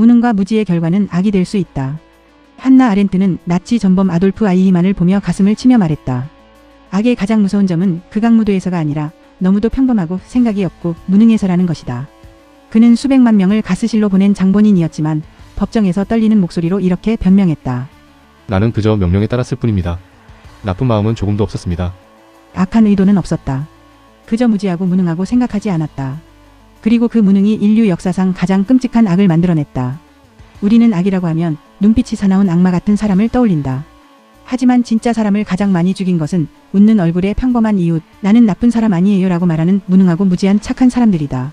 무능과 무지의 결과는 악이 될 수 있다. 한나 아렌트는 나치 전범 아돌프 아이히만을 보며 가슴을 치며 말했다. 악의 가장 무서운 점은 극악무도에서가 아니라 너무도 평범하고 생각이 없고 무능해서라는 것이다. 그는 수백만 명을 가스실로 보낸 장본인이었지만 법정에서 떨리는 목소리로 이렇게 변명했다. 나는 그저 명령에 따랐을 뿐입니다. 나쁜 마음은 조금도 없었습니다. 악한 의도는 없었다. 그저 무지하고 무능하고 생각하지 않았다. 그리고 그 무능이 인류 역사상 가장 끔찍한 악을 만들어냈다. 우리는 악이라고 하면 눈빛이 사나운 악마 같은 사람을 떠올린다. 하지만 진짜 사람을 가장 많이 죽인 것은 웃는 얼굴의 평범한 이웃, 나는 나쁜 사람 아니에요 라고 말하는 무능하고 무지한 착한 사람들이다.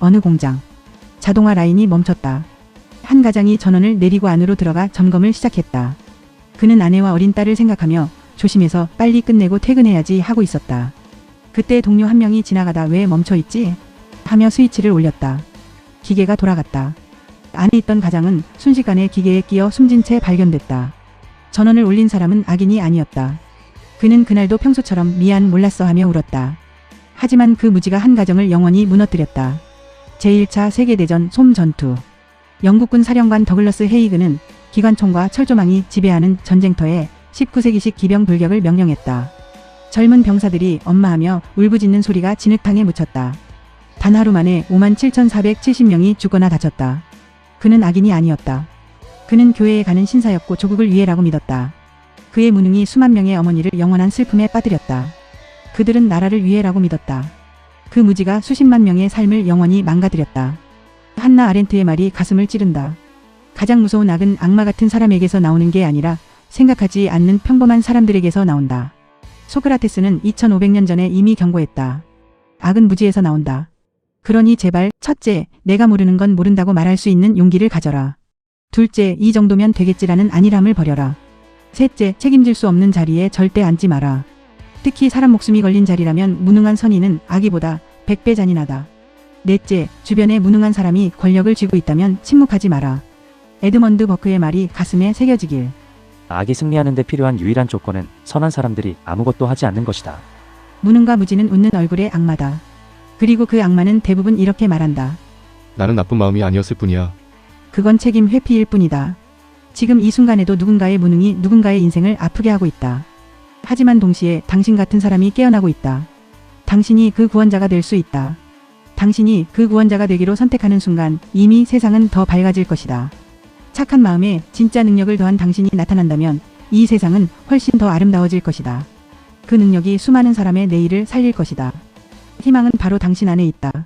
어느 공장. 자동화 라인이 멈췄다. 한 가장이 전원을 내리고 안으로 들어가 점검을 시작했다. 그는 아내와 어린 딸을 생각하며 조심해서 빨리 끝내고 퇴근해야지 하고 있었다. 그때 동료 한 명이 지나가다 왜 멈춰 있지? 하며 스위치를 올렸다. 기계가 돌아갔다. 안에 있던 가장은 순식간에 기계에 끼어 숨진 채 발견됐다. 전원을 올린 사람은 악인이 아니었다. 그는 그날도 평소처럼 미안 몰랐어 하며 울었다. 하지만 그 무지가 한 가정을 영원히 무너뜨렸다. 제1차 세계대전 솜 전투. 영국군 사령관 더글러스 헤이그는 기관총과 철조망이 지배하는 전쟁터에 19세기식 기병 불격을 명령했다. 젊은 병사들이 엄마하며 울부짖는 소리가 진흙탕에 묻혔다. 단 하루 만에 57,470명이 죽거나 다쳤다. 그는 악인이 아니었다. 그는 교회에 가는 신사였고 조국을 위해라고 믿었다. 그의 무능이 수만 명의 어머니를 영원한 슬픔에 빠뜨렸다. 그들은 나라를 위해라고 믿었다. 그 무지가 수십만 명의 삶을 영원히 망가뜨렸다. 한나 아렌트의 말이 가슴을 찌른다. 가장 무서운 악은 악마 같은 사람에게서 나오는 게 아니라 생각하지 않는 평범한 사람들에게서 나온다. 소크라테스는 2500년 전에 이미 경고했다. 악은 무지에서 나온다. 그러니 제발 첫째, 내가 모르는 건 모른다고 말할 수 있는 용기를 가져라. 둘째, 이 정도면 되겠지라는 안일함을 버려라. 셋째, 책임질 수 없는 자리에 절대 앉지 마라. 특히 사람 목숨이 걸린 자리라면 무능한 선인은 아기보다 100배 잔인하다. 넷째, 주변에 무능한 사람이 권력을 쥐고 있다면 침묵하지 마라. 에드먼드 버크의 말이 가슴에 새겨지길. 악이 승리하는 데 필요한 유일한 조건은 선한 사람들이 아무것도 하지 않는 것이다. 무능과 무지는 웃는 얼굴의 악마다. 그리고 그 악마는 대부분 이렇게 말한다. 나는 나쁜 마음이 아니었을 뿐이야. 그건 책임 회피일 뿐이다. 지금 이 순간에도 누군가의 무능이 누군가의 인생을 아프게 하고 있다. 하지만 동시에 당신 같은 사람이 깨어나고 있다. 당신이 그 구원자가 될 수 있다. 당신이 그 구원자가 되기로 선택하는 순간 이미 세상은 더 밝아질 것이다. 착한 마음에 진짜 능력을 더한 당신이 나타난다면 이 세상은 훨씬 더 아름다워질 것이다. 그 능력이 수많은 사람의 내일을 살릴 것이다. 희망은 바로 당신 안에 있다.